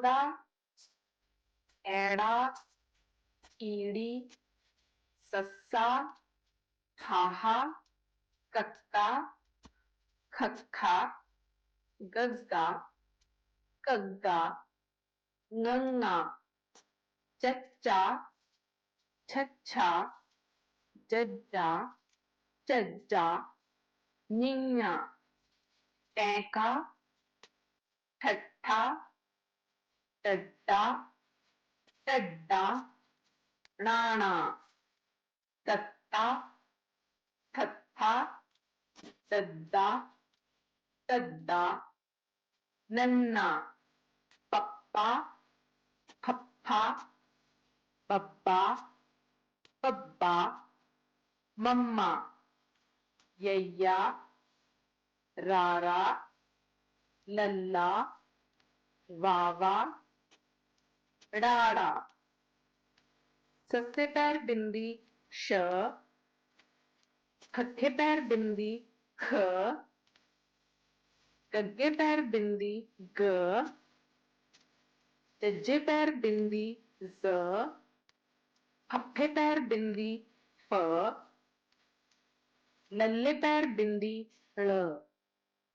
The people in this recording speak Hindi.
ऊड़ा एड़ा, ईड़ी, सस्सा हाहा कक्का, खक्खा गग्गा कग्गा ngंगा चच्चा, छच्छा, जज्जा, चज्जा निन्या टैका, ठट्ठा टड्डा टड्डा राणा तत्ता थत्था दद्दा तद्दा। नन्ना, पप्पा फप्फा बब्बा पब्बा। मम्मा यैया रारा, लल्ला, वावा। डाड़ा। सस्ते पैर बिंदी श खट्टे पैर बिंदी ख, गग्गे पैर बिंदी ग, जज्जे पैर बिंदी ज फफ्फे पैर बिंदी फ लल्ले पैर बिंदी ळ